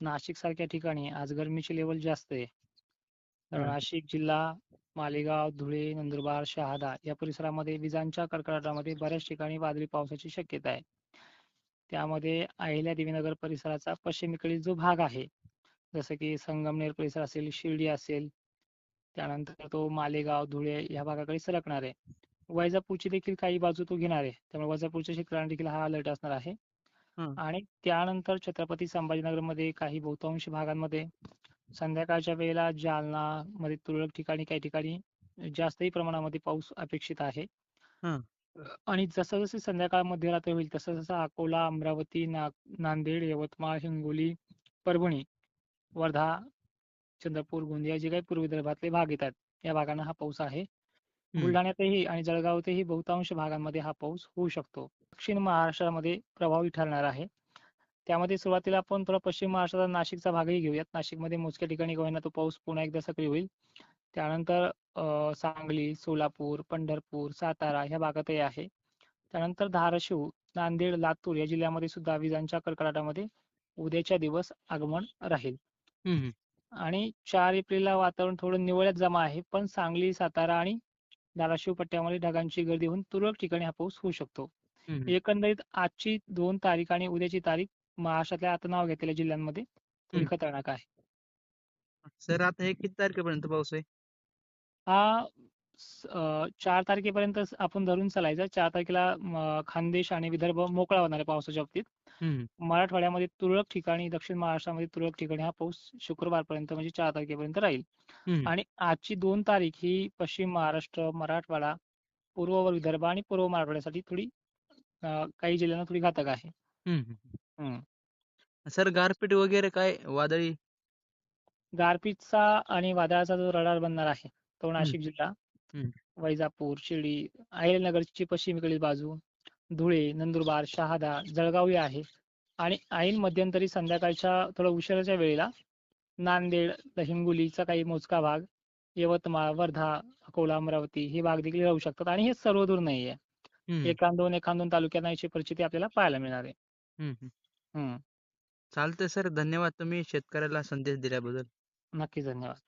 नाशिक सारख्या ठिकाणी आज गरमीची लेवल जास्त आहे. तर. नाशिक जिल्हा मालेगाव धुळे नंदुरबार शहादा या परिसरामध्ये विजांच्या कडकडाटामध्ये बऱ्याच ठिकाणी वादळी पावसाची शक्यता आहे. त्यामध्ये अहिल्या देवीनगर परिसराचा पश्चिमेकडील जो भाग आहे जसं की संगमनेर परिसर असेल शिर्डी असेल त्यानंतर तो मालेगाव धुळे या भागाकडे सरकणार आहे. वैजापूरची देखील काही बाजू तो घेणार आहे. त्यामुळे वैजापूरच्या शेतकऱ्यांना देखील हा अलर्ट असणार आहे. हं. आणि त्यानंतर छत्रपती संभाजीनगरमध्ये काही बहुतांश भागांमध्ये संध्याकाळच्या वेळेला जालना मध्ये तुरळक ठिकाणी काही ठिकाणी जास्तही प्रमाणामध्ये पाऊस अपेक्षित आहे हं. आणि जसं जसं संध्याकाळ मध्यरात्र होईल तसं तसं अकोला अमरावती ना नांदेड यवतमाळ हिंगोली परभणी वर्धा चंद्रपूर गोंदिया जे काही पूर्व विदर्भातले भाग येतात या भागांना हा पाऊस आहे हं. बुलढाण्यातही आणि जळगावतही बहुतांश भागांमध्ये हा पाऊस होऊ शकतो दक्षिण महाराष्ट्रामध्ये प्रभावी ठरणार आहे. त्यामध्ये सुरुवातीला आपण थोडा पश्चिम महाराष्ट्राचा नाशिकचा भागही घेऊयात. नाशिकमध्ये मोजक्या ठिकाणी होईना तो पाऊस पुन्हा एकदा सक्रिय होईल. त्यानंतर अं, सांगली सोलापूर पंढरपूर सातारा ह्या भागातही आहे. त्यानंतर धाराशिव नांदेड लातूर या जिल्ह्यामध्ये सुद्धा विजांच्या कडकडाटामध्ये उद्याच्या दिवस आगमन राहील. आणि चार एप्रिलला वातावरण थोडं निवळत जमा आहे पण सांगली सातारा आणि धाराशिव पट्ट्यामध्ये ढगांची गर्दी होऊन तुरळक ठिकाणी हा पाऊस होऊ शकतो. एकंदरीत आजची दोन तारीख आणि उद्याची तारीख महाराष्ट्रातल्या आता नाव घेतलेल्या जिल्ह्यांमध्ये थोडी. खतरनाक आहे सर आता हे किती तारखेपर्यंत पाऊस आहे हा चार तारखेपर्यंत आपण धरून चालायचं चार तारखेला खानदेश आणि विदर्भ मोकळा होणार आहे पावसाच्या बाबतीत. मराठवाड्यामध्ये तुरळक ठिकाणी दक्षिण महाराष्ट्रामध्ये तुरळक ठिकाणी हा पाऊस शुक्रवारपर्यंत म्हणजे चार तारखेपर्यंत राहील. आणि आजची दोन तारीख ही पश्चिम महाराष्ट्र मराठवाडा पूर्व विदर्भ आणि पूर्व मराठवाड्यासाठी थोडी अं, काही जिल्ह्यांना थोडी घातक आहे हं, हं. हम्म. सर गारपीट वगैरे काय वादळी गारपीटचा आणि वादळाचा जो रडार बनणार आहे तो नाशिक जिल्हा. वैजापूर शिर्डी अहिल्यानगरची पश्चिमेकडील बाजू धुळे नंदुरबार शहादा जळगाव हे आहे आणि ऐन मध्यंतरी संध्याकाळच्या थोडं उशिराच्या वेळेला नांदेड हिंगोलीचा काही मोजका भाग यवतमाळ वर्धा अकोला अमरावती हे भाग देखील राहू शकतात आणि हे सर्वदूर नाहीये हं, हं. एखाद दोन एखाद दोन तालुक्यांना याची परिस्थिती आपल्याला पाहायला मिळणार आहे हं, हं. हम्म. चालतंय सर धन्यवाद तुम्ही शेतकऱ्याला संदेश दिल्याबद्दल नक्कीच धन्यवाद